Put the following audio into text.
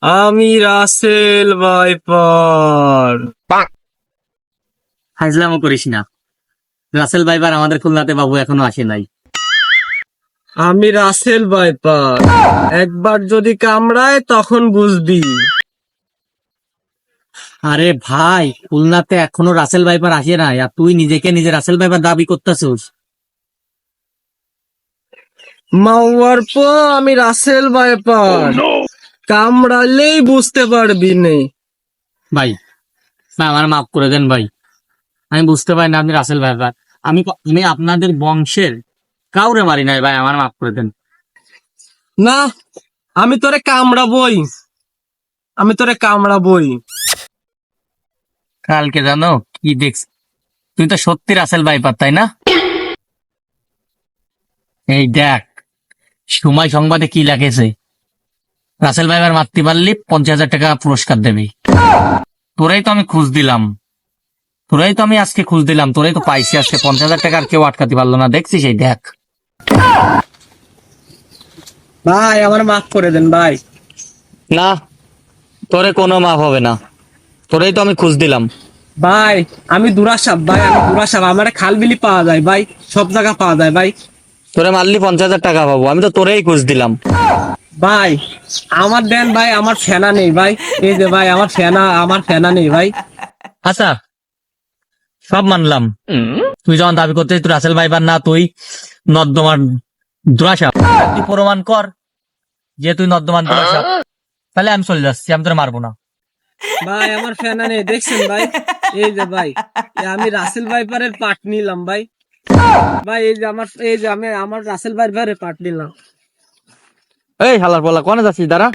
আমি Russell viper. হাজলামও করিস না। রাসেল ভাইবার আমাদের খুলনাতে বাবু এখনও আসে নাই। আমি রাসেল ভাইপার। একবার যদি কামড়ায় তখন বুঝবি। আরে ভাই খুলনাতে এখনও রাসেল ভাইপার আসে নাই। আর তুই নিজেকে নিজে রাসেল ভাইপার দাবি করতেছিস। মাওয়ার পর আমি রাসেল ভাইপার। কামড়ালেই বুঝতে পারবি নে। ভাই ভাই আমার মাফ করে দেন ভাই। আমি বুঝতে পারি না আপনি রাসেল ভাইপার। আমি আমি আপনাদের বংশের কাউরে মারি নাই ভাই আমার মাফ করে দেন। না আমি তোরে কামড়াবই। আমি তোরে কামড়াবই। কালকে জানো কি দেখছ তুই তো সত্যি রাসেল ভাইপার তাই না? এই দেখ সময় সংবাদে কি লাগেছে রাসেল ভাইবার মারতে পারলি পঞ্চাশ হাজার টাকা পুরস্কার দেবে। তোরাই তো আমি খুঁজ দিলাম। তোরাই তো আমি আজকে খুঁজ দিলাম। তোরাই তো পাইছি আজকে পঞ্চাশ হাজার টাকা আর কেউ আটকাতে পারল না। দেখছিস এই দেখ। ভাই আমার মাফ করে দেন ভাই। না তোরে কোনো মাফ হবে না। তোরাই তো আমি খুঁজ দিলাম। ভাই আমি দুরাসাপ ভাই আমি দুরাসাপ আমার খালবিলি পাওয়া যায় ভাই। সব জায়গা পাওয়া যায় ভাই। তোরে মারলি পঞ্চাশ হাজার টাকা পাবো। আমি তো তোরেই খুঁজ দিলাম। ভাই আমার দেন ভাই আমার ফেনা নেই ভাই। এই যে ভাই আমার ফেনা আমার ফেনা নেই ভাই। আচ্ছা সব মানলাম। তুই যখন দাবি করতে তুই রাসেল ভাইবার না তুই নর্দমান দুরাসাপ তুই প্রমাণ কর যে তুই নর্দমান দুরাসাপ তাহলে আমি চলে যাচ্ছি আমি তোর মারবো না। ভাই আমার ফেনা নেই দেখছেন ভাই? এই যে ভাই আমি রাসেল ভাইপারের পাট নিলাম ভাই। ভাই, এই যে আমার, এই যে আমি আমার রাসেল ভাইপারের পার্ট নিলাম এই হালার বলা, কোনে যাচ্ছিস? দাঁড়া।